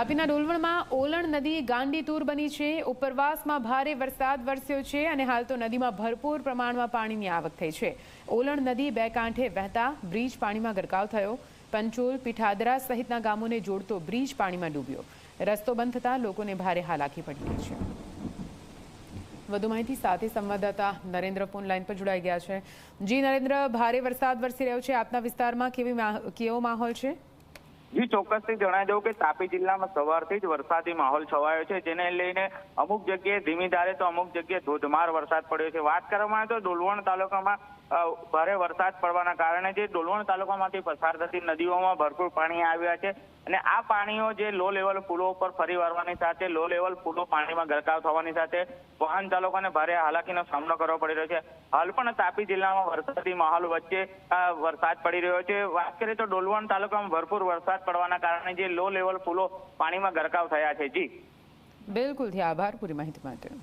તાપીના ડોલવણમાં ઓલણ નદી ગાંડીતુર બની છે. ઉપરવાસમાં ભારે વરસાદ વરસ્યો છે અને હાલ તો નદીમાં ભરપૂર પ્રમાણમાં પાણીની આવક થઈ છે. ઓલણ નદી બે કાંઠે વહેતા બ્રિજ પાણીમાં ગરકાવ થયો. પંચોલ, પીઠાદરા સહિતના ગામોને જોડતો બ્રિજ પાણીમાં ડૂબ્યો. રસ્તો બંધ થતાં લોકોને ભારે હાલાકી પડી રહી છે. વધુ માહિતી સાથે સંવાદદાતા નરેન્દ્ર ફોન લાઈન પર જોડાઈ ગયા છે. જી નરેન્દ્ર, ભારે વરસાદ વરસી રહ્યો છે. આપના વિસ્તારમાં કેવી કેવો માહોલ છે? જી, ચોક્કસથી જણાવી દઉં કે તાપી જિલ્લામાં સવારથી જ વરસાદી માહોલ છવાયો છે, જેને લઈને અમુક જગ્યાએ ધીમી ધારે તો અમુક જગ્યાએ ધોધમાર વરસાદ પડ્યો છે. વાત કરવામાં આવે તો ડોલવણ તાલુકામાં ભારે વરસાદ પડવાના કારણે જે ડોલવણ તાલુકામાંથી પસાર થતી નદીઓમાં ભરપૂર પાણી આવ્યા છે અને આ પાણીઓ જે લો લેવલ પુલો ઉપર ફરી વળવાની સાથે, લો લેવલ પુલો પાણીમાં ગરકાવ થવાની સાથે વાહન ચાલકોને ભારે હાલાકીનો સામનો કરવો પડી રહ્યો છે. હાલ પણ તાપી જિલ્લામાં વરસાદી માહોલ વચ્ચે વરસાદ પડી રહ્યો છે. વાત કરીએ તો ડોલવણ તાલુકામાં ભરપૂર વરસાદ પડવાના કારણે જે લો લેવલ પુલો પાણીમાં ગરકાવ થયા છે. જી. બિલકુલથી આભાર પૂરી માહિતી માટે.